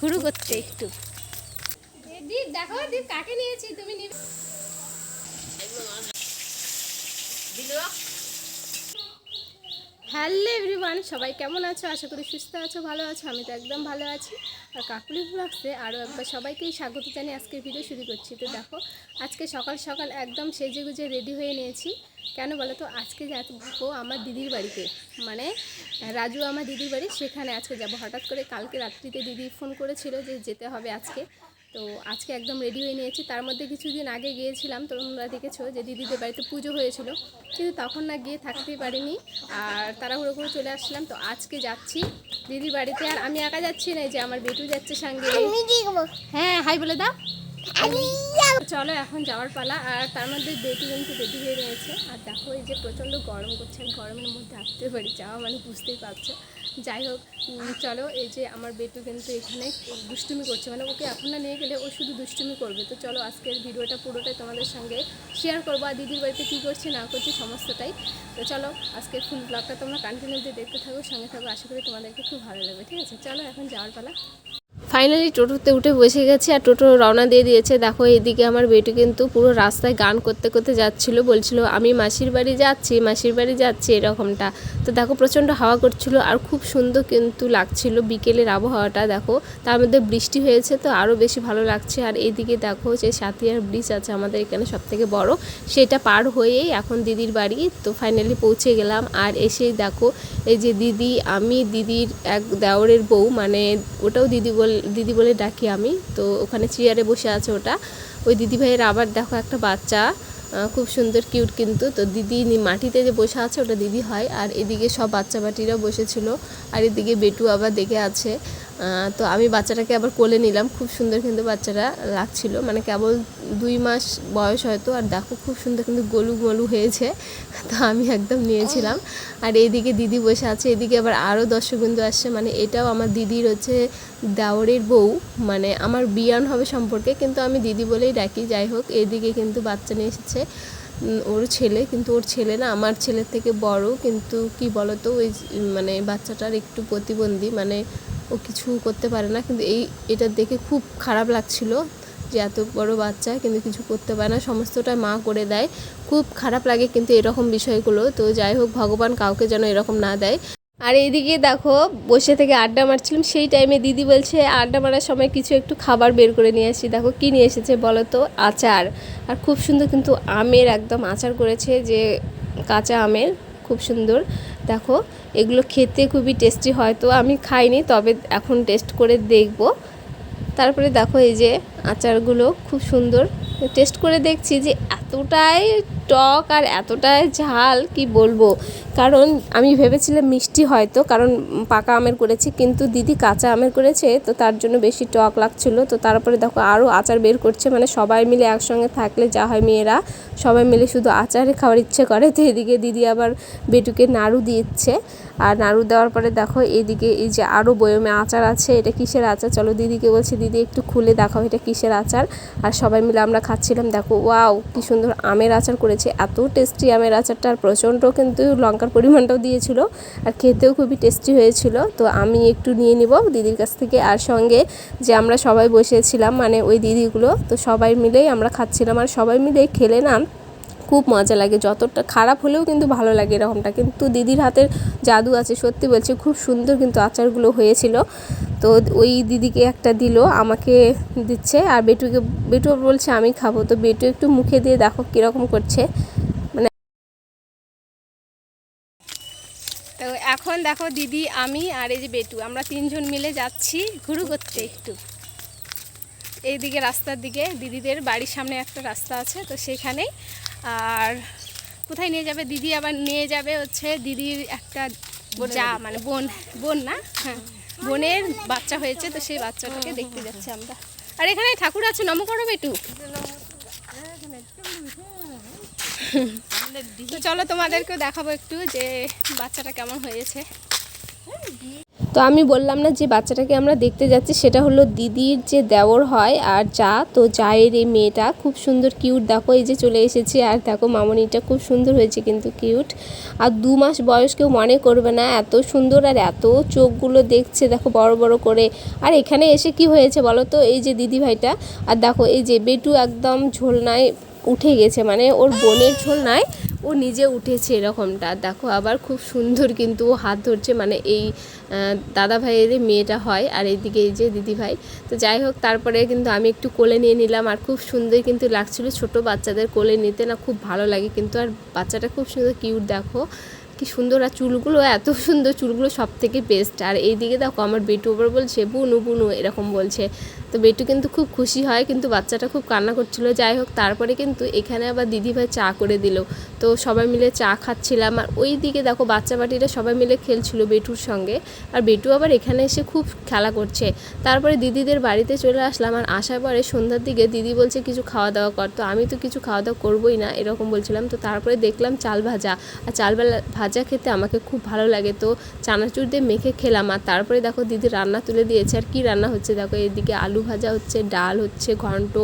ঘুরু করতে একটু। দীপ দেখো দিদি কাকে নিয়েছি? তুমি নিবে। হ্যালো এভরিওয়ান, সবাই কেমন আছো? আশা করি সুস্থ আছো, ভালো আছো, আমি তো একদম ভালো আছি। আর কাকুলি ব্লগসে আরও একবার সবাইকেই স্বাগত জানিয়ে আজকের ভিডিও শুরু করছি। তো দেখো, আজকে সকাল সকাল একদম সেজে গুজে রেডি হয়ে নিয়েছি। কেন বলো তো? আজকে যাব আমার দিদির বাড়িতে। মানে রাজু আমার দিদির বাড়ি, সেখানে আজকে যাব। হঠাৎ করে কালকে রাত্রিতে দিদি ফোন করেছিল যে যেতে হবে আজকে। তো আজকে একদম রেডি হয়ে নিয়েছি। তার মধ্যে কিছুদিন আগে গিয়েছিলাম তোমরা দেখেছ যে দিদিদের বাড়িতে পুজো হয়েছিল। কিন্তু তখন না গিয়ে থাকতেই পারিনি। আর তাড়াহুড়ো করে চলে আসলাম। তো আজকে যাচ্ছি দিদির বাড়িতে। আর আমি একা যাচ্ছি না যে আমার বেটু যাচ্ছে সঙ্গে হ্যাঁ হাই বলে দাও। চলো এখন যাওয়ার পালা, আর তার মধ্যে বেটি কিন্তু রেডি হয়ে রয়েছে আর দেখো এই যে প্রচণ্ড গরম করছে আর গরমের মধ্যে আসতে পারি, যাওয়া মানে বুঝতেই পারছ। যাই হোক চলো এই যে আমার বেটু কিন্তু এখানে দুষ্টুমি করছে মানে ওকে এখন না নিয়ে গেলে ও শুধু দুষ্টুমি করবে। তো চলো আজকের ভিডিওটা পুরোটাই তোমাদের সঙ্গে শেয়ার করব, আর দিদির বাড়িতে কী করছে না করছে সমস্তটাই। তো চলো আজকের ফুল ব্লগটা তোমরা কন্টিনিউ দিয়ে দেখতে থাকো, সঙ্গে থাকো, আশা করি তোমাদেরকে খুব ভালো লাগবে, ঠিক আছে? চলো এখন যাওয়ার পালা। ফাইনালি টোটোতে উঠে বসে গেছি আর টোটো রওনা দিয়ে দিয়েছে। দেখো এদিকে আমার বেটি কিন্তু পুরো রাস্তায় গান করতে করতে যাচ্ছিল। বলছিল, আমি মাসির বাড়ি যাচ্ছি, মাসির বাড়ি যাচ্ছি এরকমটা। তো দেখো, প্রচণ্ড হাওয়া করছিল আর খুব সুন্দর কিন্তু লাগছিল বিকেলের আবহাওয়াটা, দেখো। তার মধ্যে বৃষ্টি হয়েছে তো আরও বেশি ভালো লাগছে। আর এইদিকে দেখো, যে সাতিয়ার ব্রিজ আছে আমাদের এখানে সব থেকে বড়, সেটা পার হয়েই এখন দিদির বাড়ি। তো ফাইনালি পৌঁছে গেলাম। আর এসেই দেখো, এই যে দিদি, আমি দিদির এক দেওরের বউ মানে ওটাও দিদি বল দিদি বলে ডাকি আমি। তো ওখানে চেয়ারে বসে আছে ওটা। ওই দিদি ভাইয়ের আবার দেখো একটা বাচ্চা খুব সুন্দর কিউট কিন্তু। তো দিদি মাটিতে যে বসে আছে ওটা দিদি হয়। আর এদিকে সব বাচ্চা বাটিরা বসেছিল। আর এদিকে বেটু আবার দেখে আছে। তো আমি বাচ্চাটাকে আবার কোলে নিলাম। খুব সুন্দর কিন্তু বাচ্চাটা লাগছিল। মানে কেবল দুই মাস বয়স হয়তো, আর দেখো খুব সুন্দর কিন্তু গলু গলু হয়েছে। তো আমি একদম নিয়েছিলাম। আর এইদিকে দিদি বসে আছে। এদিকে আবার আরও দর্শকবিন্দু আসছে। মানে এটাও আমার দিদির হচ্ছে দেওরের বউ। মানে আমার বিয়ান হবে সম্পর্কে। কিন্তু আমি দিদি বলেই ডাকি। যাই হোক, এদিকে কিন্তু বাচ্চা নিয়ে এসেছে। ওর ছেলে, কিন্তু ওর ছেলে না আমার ছেলের থেকে বড়, কিন্তু কি বলতো, ওই মানে বাচ্চাটার একটু প্রতিবন্ধী মানে ও কিছু করতে পারে না, কিন্তু এই, এটা দেখে খুব খারাপ লাগছিল যে এত বড় বাচ্চা, কিন্তু কিছু করতে পারে না, সমস্তটা মা করে দেয়। খুব খারাপ লাগে কিন্তু এরকম বিষয়গুলো, তো যাই হোক, ভগবান কাউকে যেন এরকম না দেয়। আর এইদিকে দেখো, বসে থেকে আড্ডা মারছিলাম। সেই টাইমে দিদি বলছে, আড্ডা মারার সময় কিছু একটু খাবার বের করে নিয়ে আসি। দেখো, কী নিয়ে এসেছে বলো তো? আচার। আর খুব সুন্দর কিন্তু আমের একদম আচার করেছে যে কাঁচা আমের, খুব সুন্দর। দেখো, এগুলো খেতে খুবই টেস্টি হয়তো আমি খাইনি, তবে এখন টেস্ট করে দেখব। তারপরে দেখো, এই যে আচারগুলো খুব সুন্দর। টেস্ট করে দেখছি যে এতটাই টক আর এতটাই ঝাল, কি বলব? কারণ আমি ভেবেছিলাম মিষ্টি হয়তো, কারণ পাকা আমের করেছি, কিন্তু দিদি কাঁচা আমের করেছে, তো তার জন্য বেশি টক লাগছিল। তো তারপরে দেখো আরও আচার বের করছে মানে সবাই মিলে একসঙ্গে থাকলে যা হয় মেয়েরা, সবাই মিলে শুধু আচারে খাওয়ার ইচ্ছে করে। তো এদিকে দিদি আবার বেটুকে নাড়ু দিচ্ছে, আর নাড়ু দেওয়ার পরে দেখো এদিকে এই যে আরও বয়মে আচার আছে, এটা কিসের আচার? চলো দিদিকে বলছি, দিদি, একটু খুলে দেখাও এটা কিসের আচার? আর সবাই মিলে আমরা খাচ্ছিলাম, দেখো, ওয়াও, কি সুন্দর আমের আচার করেছে। এত টেস্টি আমের আচারটা আর প্রচণ্ড কিন্তু লঙ্কার পরিমাণটাও দিয়েছিল আর খেতেও খুবই টেস্টি হয়েছিল। তো আমি একটু নিয়ে নিব দিদির কাছ থেকে। আর সঙ্গে যে আমরা সবাই বসেছিলাম মানে ওই দিদিগুলো, তো সবাই মিলেই আমরা খাচ্ছিলাম। আর সবাই মিলে খেলে না খুব মজা লাগে। যতটা খারাপ হলেও কিন্তু ভালো লাগে এরকমটা। কিন্তু দিদির হাতের জাদু আছে, সত্যি বলছি, খুব সুন্দর কিন্তু আচারগুলো হয়েছিল। তো ওই দিদিকে একটা দিল আমাকে দিচ্ছে আর বেটুকে বেটু বলছে আমি খাব। তো বেটু একটু মুখে দিয়ে দেখো কীরকম করছে। মানে তো এখন দেখো দিদি আমি আর এই যে বেটু আমরা তিনজন মিলে যাচ্ছি ঘুরু করতে একটু। এইদিকে রাস্তার দিকে দিদিদের বাড়ির সামনে একটা রাস্তা আছে তো সেখানে আর কোথায় নিয়ে যাবে? দিদি আবার নিয়ে যাবে হচ্ছে দিদির একটা যা মানে বোন বোন না? হ্যাঁ। বোনের বাচ্চা হয়েছে, তো সেই বাচ্চাটাকে দেখতে যাচ্ছি আমরা। আর এখানে ঠাকুর আছে, নম করো বেটু। তো চলো তোমাদেরকেও দেখাবো একটু যে বাচ্চাটা কেমন হয়েছে। তো আমি বললাম না যে বাচ্চাটাকে আমরা দেখতে যাচ্ছি, সেটা হলো দিদির যে দেওর হয় আর যা। তো জায়ের এই মেয়েটা খুব সুন্দর কিউট দেখো এই যে চলে এসেছে আর দেখো মামনিটা খুব সুন্দর হয়েছে কিন্তু কিউট আর দু মাস বয়স কেউ মনে করবে না, এত সুন্দর আর এত চোখগুলো দেখছে, দেখো বড় বড় করে। আর এখানে এসে কি হয়েছে বলো তো? এই যে দিদি ভাইটা আর দেখো এই যে বেটু একদম ঝোলনায় উঠে গেছে মানে ওর বোনের ঝোল ঝোলনায় ও নিজে উঠেছে এরকমটা। দেখো, আবার খুব সুন্দর কিন্তু ও হাত ধরছে মানে এই দাদা ভাইয়ের মেয়েটা হয় আর এইদিকে এই যে দিদি ভাই তো যাই হোক, তারপরে কিন্তু আমি একটু কোলে নিয়ে নিলাম আর খুব সুন্দর কিন্তু লাগছিল ছোট বাচ্চাদের কোলে নিতে, না খুব ভালো লাগে কিন্তু। আর বাচ্চাটা খুব সুন্দর কিউট দেখো। কি সুন্দর, আর চুলগুলো, এত সুন্দর চুলগুলো সব থেকে বেস্ট আর এইদিকে দেখো আমার বেটু আবার বলছে, বুনু বুনু, এরকম বলছে। তো বেটু কিন্তু খুব খুশি হয়, কিন্তু বাচ্চাটা খুব কান্না করছিল। যাই হোক, তারপরে কিন্তু এখানে আবার দিদিভাই চা করে দিল। তো সবাই মিলে চা খাচ্ছিলাম। আর ওই দিকে দেখো বাচ্চা বাটিরা সবাই মিলে খেলছিল বেটুর সঙ্গে। আর বেটু আবার এখানে এসে খুব খেলা করছে। তারপরে দিদিদের বাড়িতে চলে আসলাম। আর আসার পরে সন্ধ্যার দিকে দিদি বলছে, কিছু খাওয়া দাওয়া কর। তো আমি তো কিছু খাওয়া দাওয়া করবোই না, এরকম বলছিলাম। তো তারপরে দেখলাম চাল ভাজা। আর চাল বেলা- ভাজা খেতে আমাকে খুব ভালো লাগে। তো চানাচুর দিয়ে মেখে খেলাম আর তারপরে দেখো দিদি রান্না তুলে দিয়েছে। আর কি রান্না হচ্ছে? দেখো এদিকে আলু ভাজা হচ্ছে, ডাল হচ্ছে, ঘন্ট।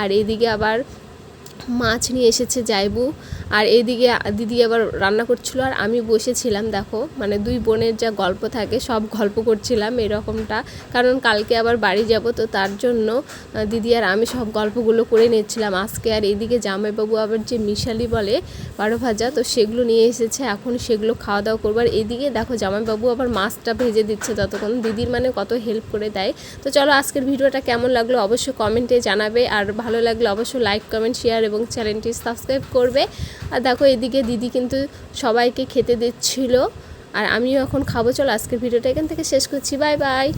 আর এদিকে আবার মাছ নিয়ে এসেছে জাইবু। আর এদিকে দিদি আবার রান্না করছিল আর আমি বসেছিলাম, দেখো মানে দুই বোনের যা গল্প থাকে, সব গল্প করছিলাম এরকমটা। কারণ কালকে আবার বাড়ি যাব, তো তার জন্য দিদি আর আমি সব গল্পগুলো করে নিচ্ছিলাম আজকে আর এদিকে জামাইবাবু আবার যে মিশালি বলে বারো ভাজা, তো সেগুলো নিয়ে এসেছে, এখন সেগুলো খাওয়া দাওয়া করব। আর এদিকে দেখো, জামাইবাবু আবার মাছটা ভেজে দিচ্ছে ততক্ষণ। দিদির মানে কত হেল্প করে দেয়। তো চলো আজকের ভিডিওটা কেমন লাগল, অবশ্যই কমেন্টে জানাবে। আর ভালো লাগলে অবশ্যই লাইক কমেন্ট শেয়ার এবং চ্যানেলটি সাবস্ক্রাইব করবে। আর দেখো, এদিকে দিদি কিন্তু সবাইকে খেতে দিচ্ছিল। আর আমিও এখন খাব। চলো, আজকের ভিডিওটা এখান থেকে শেষ করছি। Bye bye.